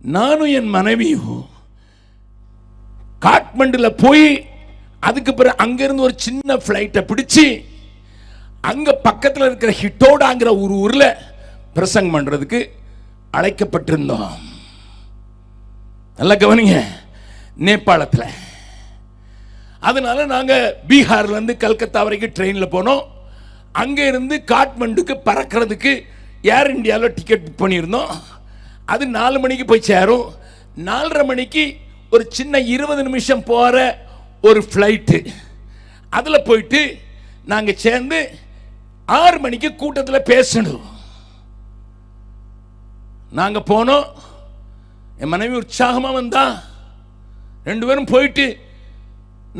நானும் என் மனைவியும் காட்மண்டில் போய் அதுக்கு பிறகு அங்கிருந்து ஒரு சின்ன ஃப்ளைட்டை பிடிச்சி அங்க பக்கத்தில் இருக்கிற ஹிட்டோடாங்கிற ஒரு ஊரில் பிரசங்கம் பண்றதுக்கு அழைக்கப்பட்டிருந்தோம். நல்லா கவனிங்க நேபாளத்தில். அதனால நாங்கள் பீகார்லேருந்து கல்கத்தா வரைக்கும் ட்ரெயினில் போனோம். அங்கே இருந்து காட்மண்டுக்கு பறக்கிறதுக்கு ஏர் இந்தியாவில் டிக்கெட் புக் பண்ணியிருந்தோம். அது நாலு மணிக்கு போய் சேரும். நாலரை மணிக்கு ஒரு சின்ன இருபது நிமிஷம் போகிற ஒரு ஃப்ளைட்டு அதில் போயிட்டு நாங்கள் சேர்ந்து ஆறு மணிக்கு கூட்டத்தில் பேசணும். நாங்கள் போனோம். என் மனைவி உற்சாகமாக வந்தா. ரெண்டு பேரும் போயிட்டு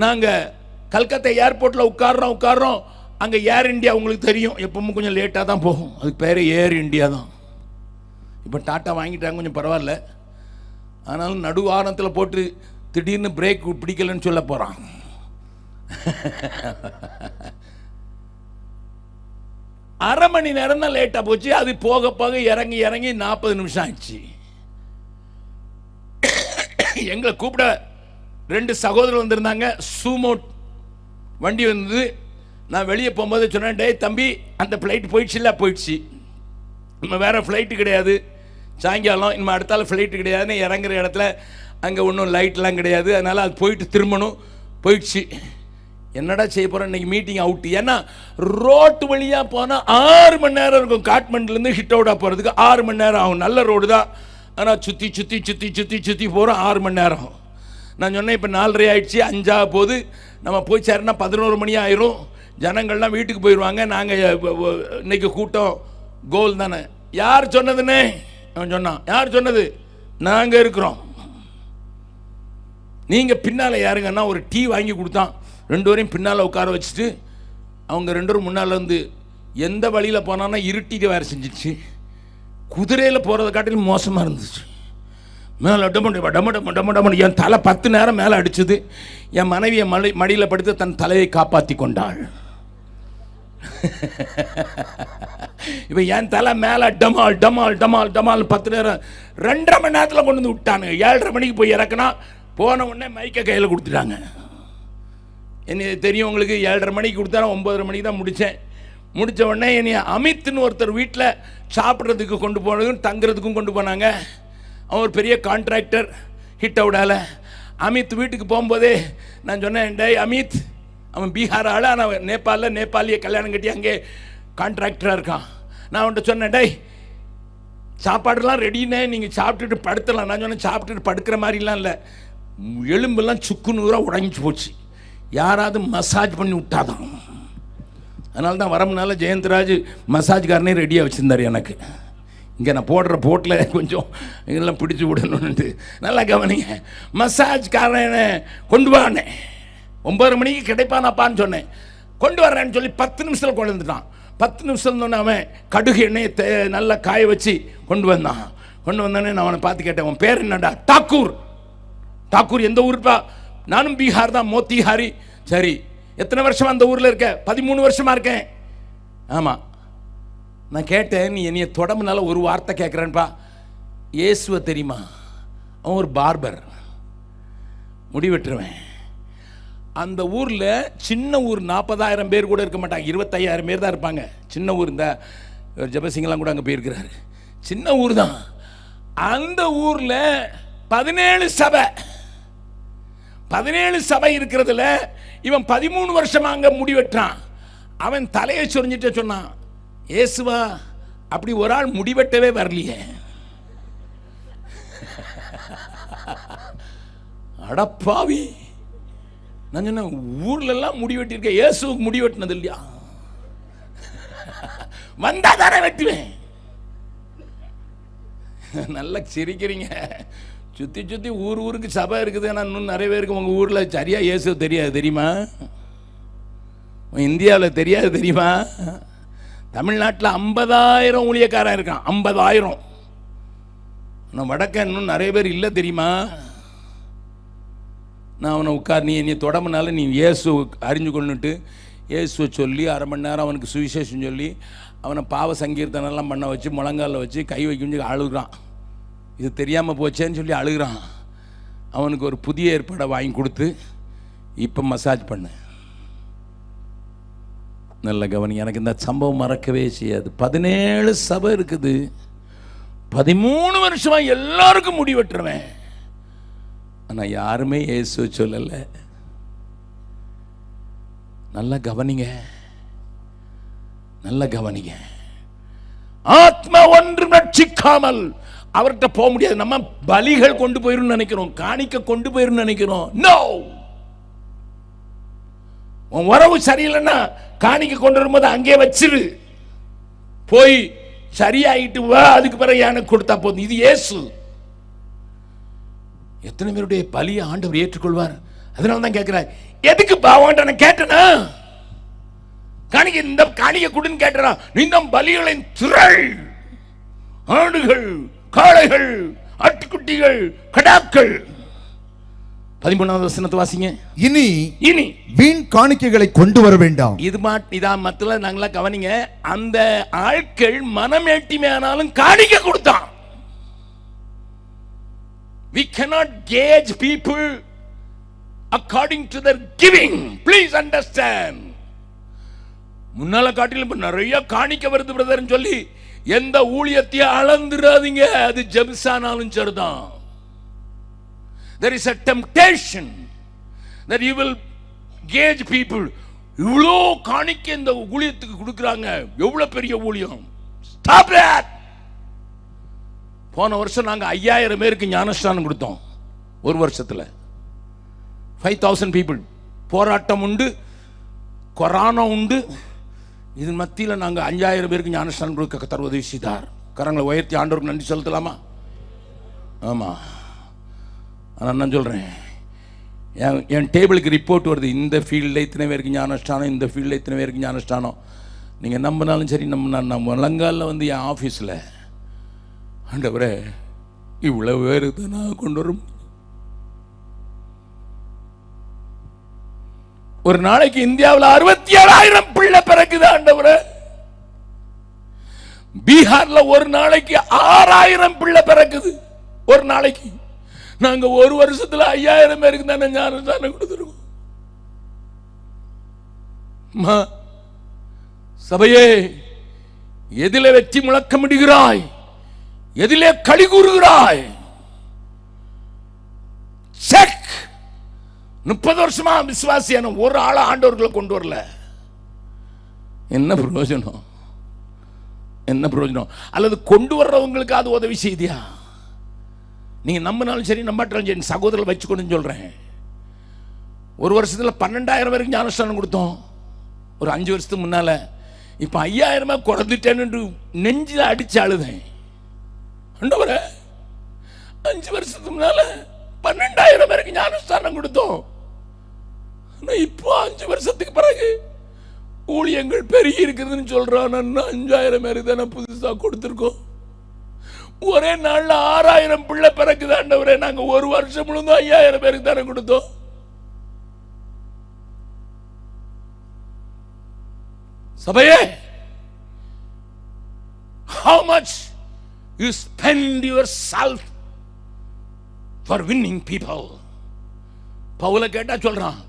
நாங்கள் கல்கத்தா ஏர்போர்ட்டில் உட்கார்றோம் உட்காடுறோம் அங்கே ஏர் இந்தியா உங்களுக்கு தெரியும். எப்பவும் கொஞ்சம் லேட்டாக தான் போகும். அதுக்கு பேர் ஏர் இண்டியா தான். இப்போ டாட்டா வாங்கிட்டாங்க கொஞ்சம் பரவாயில்ல. ஆனாலும் நடுவாரத்தில் போட்டு திடீர்னு பிரேக் பிடிக்கலன்னு சொல்ல போகிறான் அரை மணி நேரம் தான் லேட்டாக போச்சு. அது போக போக இறங்கி இறங்கி நாற்பது நிமிஷம் ஆச்சு எங்களை கூப்பிட ரெண்டு சகோதரர் வந்திருந்தாங்க. சூமோ வண்டி வந்தது. நான் வெளியே போகும்போது சொன்னேன் டேய் தம்பி அந்த ஃப்ளைட் போயிடுச்சு இல்லை போயிடுச்சு. நம்ம வேறு ஃப்ளைட்டு கிடையாது. சாயங்காலம் இனிமே அடுத்தால ஃப்ளைட்டு கிடையாதுன்னு இறங்குற இடத்துல அங்கே ஒன்றும் லைட்லாம் கிடையாது. அதனால் அது போயிட்டு திரும்பணும். போயிடுச்சு. என்னடா செய்ய போகிறோம் இன்னைக்கு மீட்டிங் அவுட் ஏன்னா ரோட்டு வழியாக போனால் ஆறு மணி நேரம் இருக்கும். காட்மண்ட்லேருந்து ஹிட் அவுட்டாக போகிறதுக்கு ஆறு மணி நேரம் ஆகும். நல்ல ரோடு தான். ஆனால் சுற்றி சுற்றி சுற்றி சுற்றி சுற்றி போகிறோம் ஆறு மணி நேரம் ஆகும். நான் சொன்னேன் இப்போ நாலரை ஆயிடுச்சு. அஞ்சாக போகுது. நம்ம போய் சேரனா பதினோரு மணி ஆயிரும். ஜனங்கள்லாம் வீட்டுக்கு போயிடுவாங்க நாங்கள் இன்னைக்கு கூட்டம் கோல் தானே. யார் சொன்னதுன்னே? அவன் சொன்னான். யார் சொன்னது? நாங்கள் இருக்கிறோம். நீங்கள் பின்னால் யாருங்கன்னா ஒரு டீ வாங்கி கொடுத்தான். ரெண்டு பேரையும் பின்னால் உட்கார வச்சுட்டு அவங்க ரெண்டு பேரும் முன்னால் வந்து எந்த வழியில் போனான்னா இருட்டிட்டு வேறு செஞ்சிச்சு குதிரையில் போகிறத காட்டிலும் மோசமாக இருந்துச்சு. மேலே டம டம டம டம டம டம என் தலை பத்து நேரம் மேலே அடிச்சது. என் மனைவியை மலை மடியில் படுத்து தன் தலையை காப்பாற்றி கொண்டாள். இப்போ என் தலை மேலே டமால் டமால் டமால் டமால் பத்து நேரம் ரெண்டரை மணி நேரத்தில் கொண்டு வந்து விட்டானுங்க. ஏழரை மணிக்கு போய் இறக்குனா போன உடனே மைக்கை கையில் கொடுத்துட்டாங்க. என்ன தெரியும் உங்களுக்கு ஏழரை மணிக்கு கொடுத்தாலும் ஒம்பதரை மணிக்கு தான் முடித்தேன் முடித்த உடனே என்னை அமித்னு ஒருத்தர் வீட்டில் சாப்பிட்றதுக்கு கொண்டு போனதுக்கும் தங்குறதுக்கும் கொண்டு போனாங்க. அவன் ஒரு பெரிய கான்ட்ராக்டர் ஹிட் அவுடால அமித் வீட்டுக்கு போகும்போதே நான் சொன்னேன் டே அமித் அவன் பீகார் ஆள் ஆனால் நேபாளில் நேபாளியை கல்யாணம் கட்டி அங்கே கான்ட்ராக்டராக இருக்கான். நான் அவன்கிட்ட சொன்னேன் டேய் சாப்பாடுலாம் ரெடினே நீங்கள் சாப்பிட்டுட்டு படுத்தலாம் நான் சொன்னேன் சாப்பிட்டுட்டு படுக்கிற மாதிரிலாம் இல்லை. எலும்பெல்லாம் சுக்கு நூறாக உடஞ்சி போச்சு. யாராவது மசாஜ் பண்ணி விட்டாதான். அதனால தான் வரமுனால ஜெயந்தராஜ் மசாஜ்காரனே ரெடியாக வச்சுருந்தார் எனக்கு. இங்கே நான் போடுற போட்டில் கொஞ்சம் இதெல்லாம் பிடிச்சி விடணுன்ட்டு நல்லா கவனிங்க மசாஜ்காரனை கொண்டு வானே. ஒம்பது மணிக்கு கிடைப்பானாப்பான்னு சொன்னேன். கொண்டு வர்றேன்னு சொல்லி பத்து நிமிஷத்தில் கொண்டு வந்துட்டான். பத்து நிமிஷம் இருந்தோன்னே அவன் கடுகு எண்ணெயை தே நல்லா காய வச்சு கொண்டு வந்தான். கொண்டு வந்தோடனே நான் அவனை பார்த்து கேட்டேன் உன் பேர் என்னடா? டாக்கூர் டாக்கூர் எந்த ஊருப்பா? நானும் பீகார் தான் மோத்திஹாரி. சரி எத்தனை வருஷமாக அந்த ஊரில் இருக்க? பதிமூணு வருஷமாக இருக்கேன். ஆமாம் நான் கேட்டேன் நீ என்னைய தொடம்புனால ஒரு வார்த்தை கேட்குறேன்ப்பா இயேசுவை தெரியுமா? அவன் ஒரு பார்பர். முடிவெட்டுருவேன். அந்த ஊரில் சின்ன ஊர் நாற்பதாயிரம் பேர் கூட இருக்க மாட்டாங்க. இருபத்தையாயிரம் பேர் தான் இருப்பாங்க. சின்ன ஊர் இந்த ஜபசிங்கெல்லாம் கூட அங்கே போயிருக்கிறாரு. சின்ன ஊர் தான். அந்த ஊரில் பதினேழு சபை. பதினேழு சபை இருக்கிறதுல இவன் பதிமூணு வருஷமாக அங்கே முடிவெட்டான் அவன் தலையை சொரிஞ்சிட்டு சொன்னான் ஏசுவா அப்படி ஒரு ஆள் முடிவெட்டவே வரலையே. அடப்பாவி. நான் சொன்னேன் ஊர்லெல்லாம் முடி வெட்டியிருக்க இயேசுவுக்கு முடி வெட்டினது இல்லையா? வந்தா தானே வெட்டுவேன். நல்லா சிரிக்கிறீங்க. சுற்றி சுற்றி ஊர் ஊருக்கு சபை இருக்குது. ஆனால் இன்னும் நிறைய பேருக்கு உங்கள் ஊரில் சரியாக இயேசு தெரியாது தெரியுமா? இந்தியாவில் தெரியாது தெரியுமா? தமிழ்நாட்டில் ஐம்பதாயிரம் ஊழியக்காரன் இருக்கான். ஐம்பதாயிரம். ஆனால் வடக்க இன்னும் நிறைய பேர் இல்லை தெரியுமா? நான் அவனை உட்கார் நீ என்னை தொடமுனால நீ இயேசு அறிஞ்சு கொண்டுட்டு இயேசுவை சொல்லி அரை மணி நேரம் அவனுக்கு சுவிசேஷம் சொல்லி அவனை பாவ சங்கீர்த்தனெல்லாம் பண்ண வச்சு முழங்கால வச்சு கை வைக்கும் சொல்லி அழுகுறான். இது தெரியாமல் போச்சேன்னு சொல்லி அழுகிறான். அவனுக்கு ஒரு புதிய ஏற்பாடை வாங்கி கொடுத்து இப்போ மசாஜ் பண்ணு. நல்ல கவனி. எனக்கு இந்த சம்பவம் மறக்கவே செய்யாது. பதினேழு சபை இருக்குது. பதிமூணு வருஷமாக எல்லாருக்கும் முடி ஆனால் யாருமே இயேசு சொல்லலை. நல்லா கவனிங்க. நல்ல கவனிங்க. ஆத்மா ஒன்று ரட்சிக்காமல் அவர்கிட்ட போக முடியாது. நம்ம பலிகள் கொண்டு போயிரும் நினைக்கிறோம். காணிக்க கொண்டு போயிரும் நினைக்கிறோம். நோ உன் உறவு சரியில்லைன்னா காணிக்க கொண்டு வரும்போது அங்கே வச்சிரு. போய் சரியாயிட்டு வா அதுக்கு பிறகு எனக்கு கொடுத்தா போதும். இது ஏசு எத்தனை பேருடைய பலியை ஆண்டவர் ஏற்றுக்கொள்வார்? அதனால தான் கேட்கிறார் எதுக்கு பாவான்ட்ட நான் கேட்டனா? காணிக்க இந்த காணிக்க கொடுன்னு கேட்டனா? இந்த பலிகளின் திரள் ஆடுகள் காளைகள் ஆட்டுக்குட்டிகள் கடாக்கள். பதிமூணாவது வசனத்தை வாசிங்க. இனி இனி வீண் காணிக்கைகளை கொண்டு வர வேண்டாம். இது மாட் இதா மத்தில நாங்களா கவனிங்க அந்த ஆட்கள் மனமேட்டிமை ஆனாலும் காணிக்க கொடுத்தான். We cannot gauge people according to their giving please understand முன்னால காட்டிலும் இப்போ நிறைய காணிக்க வருது பிரதர்னு சொல்லி எந்த ஊழியத்தையும் அளந்துடாதீங்க அது ஜெபிசானாலும் சரிதான் there is a temptation that you will gauge people இவ்வளோ காணிக்க இந்த ஊழியத்துக்கு கொடுக்குறாங்க எவ்வளோ பெரிய ஊழியம் ஸ்டாப் தட் போன வருஷம் நாங்கள் ஐயாயிரம் பேருக்கு ஞானஸ்தானம் கொடுத்தோம். ஒரு வருஷத்தில். ஃபைவ் தௌசண்ட் பீப்புள் போராட்டம் உண்டு கொரோனா உண்டு. இது மத்தியில் நாங்கள் அஞ்சாயிரம் பேருக்கு ஞானஸ்தானம் கொடுக்க கத்தர் உதவி செய்தார். கரங்களை உயர்த்தி ஆண்டோருக்கு நன்றி செலுத்தலாமா? ஆமாம் ஆனால் நான் சொல்கிறேன் என் என் டேபிளுக்கு ரிப்போர்ட் வருது இந்த ஃபீல்டில் இத்தனை பேருக்கு ஞானஸ்தானம் இந்த ஃபீல்டில் இத்தனை பேருக்கு ஞானஸ்தானம். நீங்கள் நம்பினாலும் சரி நம்பினா நம்ம முழங்காலில் வந்து என் ஆஃபீஸில் ஆண்டவரே இவ்வளவு பேருக்கு நான் கொண்டு வரும். ஒரு நாளைக்கு இந்தியாவில் அறுபத்தி ஏழாயிரம் பிள்ளை பிறக்குது ஆண்டவரே. பீகார்ல ஒரு நாளைக்கு ஆறாயிரம் பிள்ளை பிறக்குது. ஒரு நாளைக்கு. நாங்க ஒரு வருஷத்துல ஐயாயிரம் பேருக்கு தானே ஞானஸ்தானம் கொடுத்துருக்கோம். சபையே எதில வெற்றி முழக்கமிடுகிறாய்? எதிலே களி கூறுகிறாய். செக். முப்பது வருஷமா விசுவாசியான ஒரு ஆளை ஆண்டவர்களை கொண்டு வரல. என்ன பிரயோஜனம்? என்ன பிரயோஜனம்? அல்லது கொண்டு வர்றவங்களுக்கு அது உதவி செய்தியா? நீங்க நம்பினாலும் சரி நம்பாட்டாலும் சரி சகோதரர் வச்சுக்கணும்னு சொல்றேன். ஒரு வருஷத்தில் பன்னெண்டாயிரம் வரைக்கும் ஞானஸ்தானம் கொடுத்தோம். ஒரு அஞ்சு வருஷத்துக்கு முன்னால. இப்போ ஐயாயிரமா குறைந்துட்டேன்னு நெஞ்சில் அடிச்சு அழுதேன். ஆண்டவரே அஞ்சு வருஷத்துக்கு முன்னால பன்னெண்டாயிரம் பேருக்கு ஞானஸ்தானம் கொடுத்தோம். ஆனால் இப்போ அஞ்சு வருஷத்துக்கு பிறகு ஊழியங்கள் பெருகி இருக்குதுன்னு சொல்கிறான் நான் அஞ்சாயிரம் பேருக்கு தானே புதுசாக கொடுத்துருக்கோம். ஒரே நாளில் ஆறாயிரம் பிள்ளை பிறக்குதாண்டவரே நாங்கள் ஒரு வருஷம் முழுந்தும் ஐயாயிரம் பேருக்கு தானே கொடுத்தோம். சபையே you spend yourself for winning people. பவுல கேட்டா சொல்றான்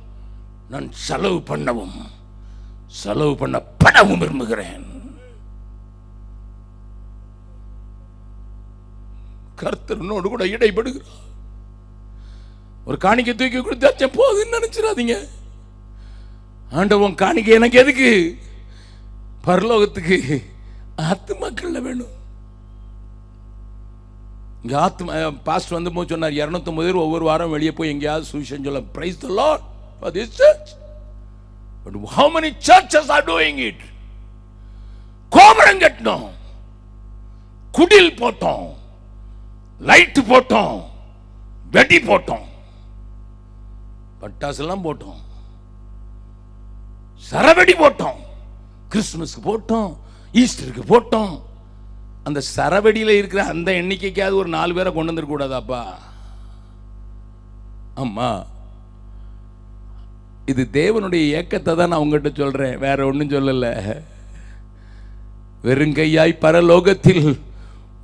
நான் செலவு பண்ணவும் செலவு பண்ண பணவும் விரும்புகிறேன் கர்த்தரனோடு கூட இடைப்படுகிறார். ஒரு காணிக்கை தூக்கி கொடுத்தாச்சே போதுன்னு நினைச்சிடாதீங்க. ஆண்டவன் காணிக்கை எனக்கு எதுக்கு? பரலோகத்துக்கு ஆத்துமாக்கள்ல வேணும். இங்கே ஆத்மா பாஸ்ட் வந்து போது சொன்னார் இரநூத்தொம்பது பேர் ஒவ்வொரு வாரம் வெளியே போய் எங்கேயாவது சுவிசேஷம் சொல்ல. Praise the Lord for this church but how many churches are doing it கோபுரம் கட்டினோம். குடில் போட்டோம். லைட் போட்டோம். வெடி போட்டோம். பட்டாசுலாம் போட்டோம். சரவெடி போட்டோம். கிறிஸ்துமஸ்க்கு போட்டோம். ஈஸ்டருக்கு போட்டோம். அந்த சரவெடியில் இருக்கிற அந்த எண்ணிக்கைக்காவது ஒரு நாலு பேரை கொண்டு வந்துட கூடாதாப்பா? அம்மா இது தேவனுடைய ஏக்கத்தை தான் நான் உங்ககிட்ட சொல்கிறேன் வேற ஒன்றும் சொல்லலை. வெறுங்கையாய் பரலோகத்தில்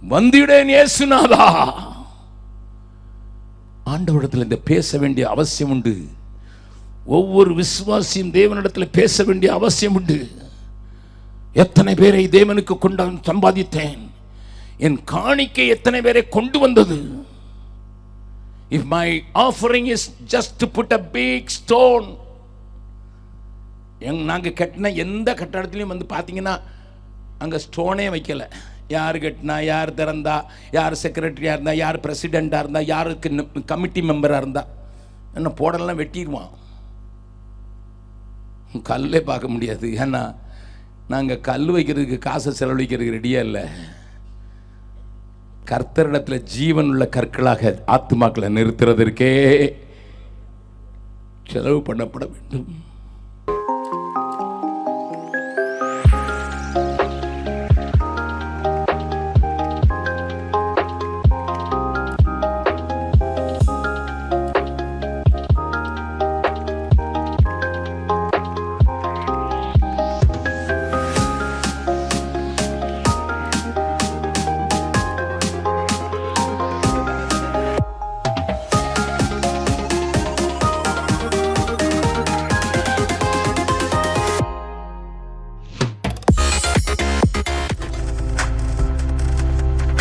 வந்திடேன் இயேசுநாதா. ஆண்டவரிடத்தில் இந்த பேச வேண்டிய அவசியம் உண்டு. ஒவ்வொரு விசுவாசியும் தேவனிடத்தில் பேச வேண்டிய அவசியம் உண்டு. எத்தனை பேரை தேவனுக்கு கொண்டான் சம்பாதித்தேன். என் காணிக்கை எத்தனை பேரை கொண்டு வந்தது? If my offering is just put a big stone எங் நாங்கள் கட்டின எந்த கட்டடத்துலையும் வந்து பார்த்தீங்கன்னா அங்கே ஸ்டோனே வைக்கலை. யார் கட்டினா யார் திறந்தா யார் செக்ரட்டரியாக இருந்தால் யார் பிரசிடெண்ட்டாக இருந்தால் யாருக்கு கமிட்டி மெம்பராக இருந்தால் என்ன போடலாம் வெட்டிடுவான் கல்லே பார்க்க முடியாது. ஏன்னா நாங்கள் கல் வைக்கிறதுக்கு காசை செலவழிக்கிறதுக்கு ரெடியாக இல்லை. கர்த்தரிடத்தில் ஜீவன் உள்ள கற்களாக ஆத்துமாக்களை நிறுத்துறதற்கே செலவு பண்ணப்பட வேண்டும்.